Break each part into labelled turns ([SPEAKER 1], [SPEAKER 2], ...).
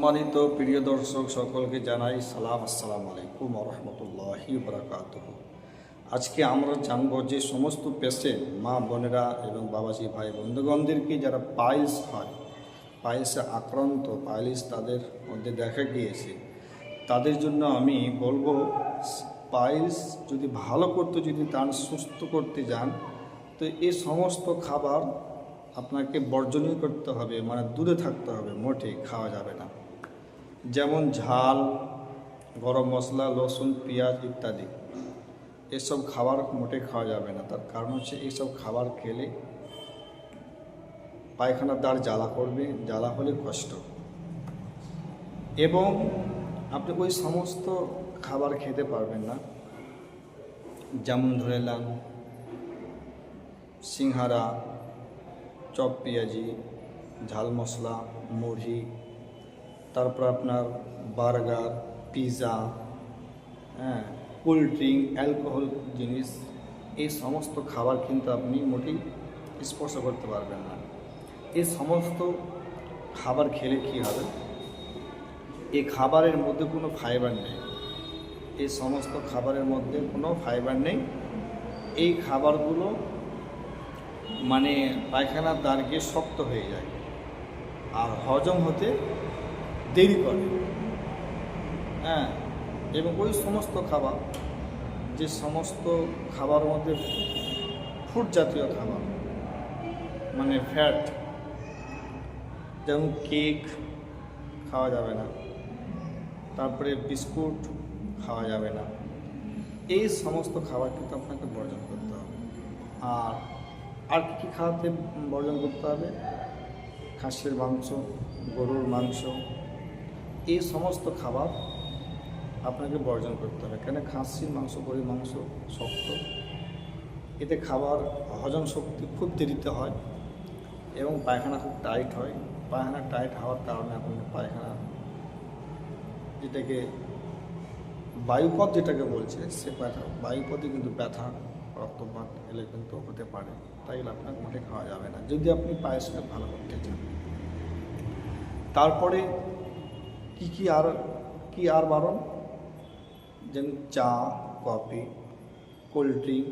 [SPEAKER 1] সম্মানিত প্রিয় দর্শক, সকলকে জানাই সালাম, আসসালামু আলাইকুম রহমতুল্লাহি বরাকাত আজকে আমরা জানব যে সমস্ত পেশেন্ট মা বোনেরা এবং বাবাজি ভাই বন্ধুগণদেরকে যারা পাইলস হয়, পাইলসে আক্রান্ত, পাইলস তাদের মধ্যে দেখা গিয়েছে, তাদের জন্য আমি বলব, পাইলস যদি ভালো করতে, যদি তার সুস্থ করতে যান, তো এই সমস্ত খাবার আপনাকে বর্জনীয় করতে হবে মানে দূরে থাকতে হবে মোটে খাওয়া যাবে না। যেমন ঝাল, গরম মশলা, রসুন, পেঁয়াজ ইত্যাদি। এসব খাবার মোটে খাওয়া যাবে না। তার কারণ হচ্ছে এইসব খাবার খেলে পায়খানার দ্বার জ্বালা করবে, জ্বালা হলে কষ্ট। এবং আপনি ওই সমস্ত খাবার খেতে পারবেন না। যেমন ধরে নেন সিংহারা চপ পেঁয়াজি, ঝাল মশলা মুড়ি তারপর আপনার বার্গার পিৎজা হ্যাঁ কোল্ড ড্রিঙ্ক অ্যালকোহল জিনিস, এই সমস্ত খাবার কিন্তু আপনি মোটেই স্পর্শ করতে পারবেন না। এই সমস্ত খাবার খেলে কী হবে? এই খাবারের মধ্যে কোনো ফাইবার নেই। এই সমস্ত খাবারের মধ্যে কোনো ফাইবার নেই। এই খাবারগুলো মানে পায়খানার দ্বার গিয়ে শক্ত হয়ে যায়। আর হজম হতে দেরি করে। হ্যাঁ এবং ওই সমস্ত খাবার, যে সমস্ত খাবার মধ্যে ফুড জাতীয় খাবার মানে ফ্যাট যেমন কেক খাওয়া যাবে না, তারপরে বিস্কুট খাওয়া যাবে না, এই সমস্ত খাবার কিন্তু আপনাকে বর্জন করতে হবে। আর আর কী খাওয়াতে বর্জন করতে হবে? খাসির মাংস, গরুর মাংস এই সমস্ত খাবার আপনাকে বর্জন করতে হবে। কেন? খাসির মাংস, গরুর মাংস শক্ত। এতে খাবার হজম শক্তি খুব দেরিতে হয় এবং পায়খানা খুব টাইট হয়। পায়খানা টাইট হওয়ার কারণে আপনি পায়খানা যেটাকে বায়ুপথ যেটাকে বলছে, সে বায়ুপথে কিন্তু ব্যথা, রক্তপাত এলে কিন্তু হতে পারে। তাই আপনার মোটে খাওয়া যাবে না। যদি আপনি পায়েসটা ভালো করতে চান। তারপরে কি কি আর কি আর বারণ? যেমন চা, কফি কোল্ড ড্রিঙ্ক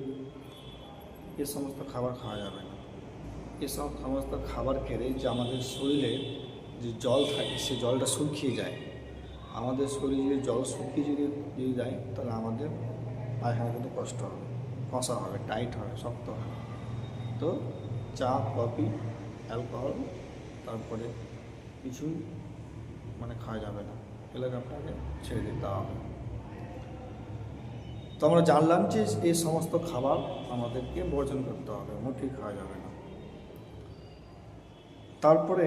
[SPEAKER 1] এ সমস্ত খাবার খাওয়া যাবে না। এসব সমস্ত খাবার খেলে যে আমাদের শরীরে যে জল থাকে, সে জলটা শুকিয়ে যায়। আমাদের শরীরে জল শুকিয়ে যদি যদি যায়, তাহলে আমাদের পায়খানা কিন্তু কষ্ট হবে, কষা হবে টাইট হবে, শক্ত হবে। তো চা, কফি অ্যালকোহল তারপরে কিছুই মানে খাওয়া যাবে না। এলাকা আপনাকে ছেড়ে দিতে হবে। তো আমরা জানলাম যে এই সমস্ত খাবার আমাদেরকে বর্জন করতে হবে মোটেই খাওয়া যাবে না। তারপরে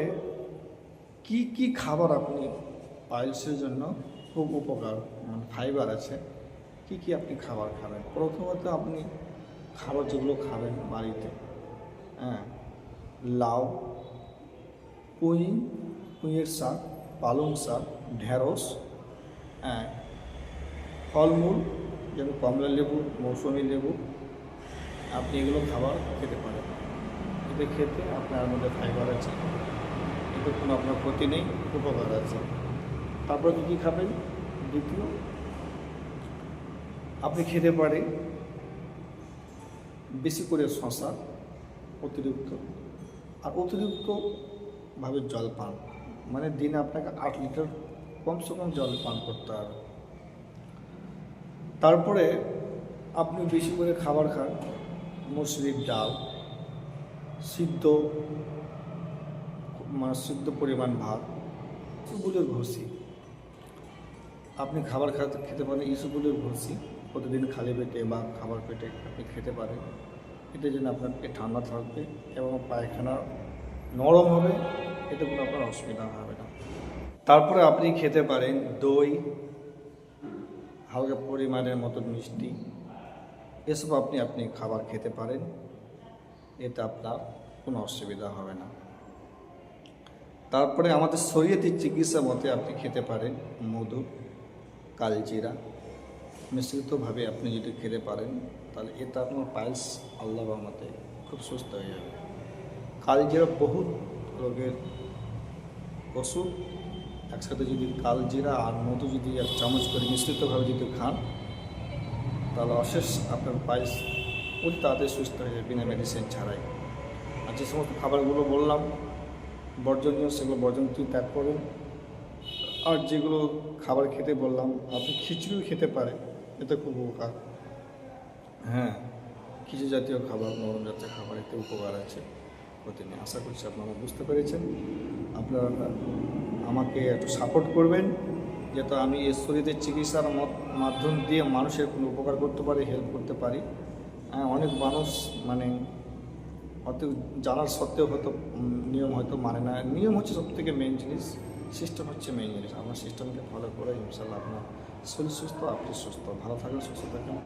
[SPEAKER 1] কি কি খাবার আপনি পাইলসের জন্য খুব উপকার মানে ফাইবার আছে? কি কি আপনি খাবার খাবেন? প্রথমত আপনি খাবার যেগুলো খাবেন বাড়িতে হ্যাঁ লাউ, পুঁই, পুঁইয়ের শাক পালং শাক, ঢেঁড়স হ্যাঁ ফলমূল, যেমন কমলা লেবু, মৌসুমি লেবু, আপনি এগুলো খাবার খেতে পারেন। এতে খেতে আপনার মধ্যে ফাইবার আছে। এতে কোনো আপনার ক্ষতি নেই, উপকার আছে। তারপর কী কী খাবেন? দ্বিতীয় আপনি খেতে পারেন বেশি করে শশা অতিরিক্ত। আর অতিরিক্তভাবে জল পান মানে দিনে আপনাকে আট লিটার কমসে কম জল পান করতে হবে। তারপরে আপনি বেশি করে খাবার খান মুসুরির ডাল, সিদ্ধ মানে সিদ্ধ পরিমাণ ভাত ইসুগুলোর ঘষি আপনি খাবার খাতে, খেতে পারেন ইসুগুলোর ঘষি প্রতিদিন খালি পেটে বা খাবার পেটে আপনি খেতে পারেন। এতে জন্য আপনার ঠান্ডা থাকবে এবং পায়খানা নরম হবে। এতে কোনো আপনার অসুবিধা হবে না। তারপরে আপনি খেতে পারেন দই, হালকা পরিমাণের মতো মিষ্টি, এসব আপনি আপনি খাবার খেতে পারেন। এতে আপনার কোনো অসুবিধা হবে না। তারপরে আমাদের শরীয়তের চিকিৎসা মতে আপনি খেতে পারেন মধু, কালজিরা। মিশ্রিতভাবে আপনি যদি খেতে পারেন, তাহলে এটা আপনার পাইলস আল্লাহ রহমতে খুব সুস্থ হয়ে যাবে। কালজিরা বহুত রোগের ওষুধ একসাথে যদি কালজিরা আর মধু যদি এক চামচ করে মিশ্রিতভাবে যদি খান, তাহলে অশেষ আপনার পায়েস অতি তাড়াতাড়ি সুস্থ হয়ে যাবে বিনা মেডিসিন ছাড়াই। আর যে সমস্ত খাবারগুলো বললাম, বর্জনীয়, সেগুলো বর্জন ত্যাগ করুন। আর যেগুলো খাবার খেতে বললাম, আপনি খিচুড়িও খেতে পারেন, এতে খুব উপকার। হ্যাঁ খিচুড়ি জাতীয় খাবার, নরম জাতীয় খাবার, এতে উপকার আছে। ক্ষতি নেই আশা করছি আপনারা বুঝতে পেরেছেন। আপনারা আমাকে একটু সাপোর্ট করবেন, যাতে আমি এই শরীরের চিকিৎসার মাধ্যম দিয়ে মানুষের কোনো উপকার করতে পারি হেল্প করতে পারি। হ্যাঁ অনেক মানুষ মানে হয়তো জানার সত্ত্বেও হয়তো নিয়ম হয়তো মানে না। নিয়ম হচ্ছে সব থেকে মেন জিনিস সিস্টেম হচ্ছে মেন জিনিস। আপনার সিস্টেমকে ফলো করে ইনশাল্লাহ আপনার শরীর সুস্থ, আপনি সুস্থ। ভালো থাকেন, সুস্থ থাকেন।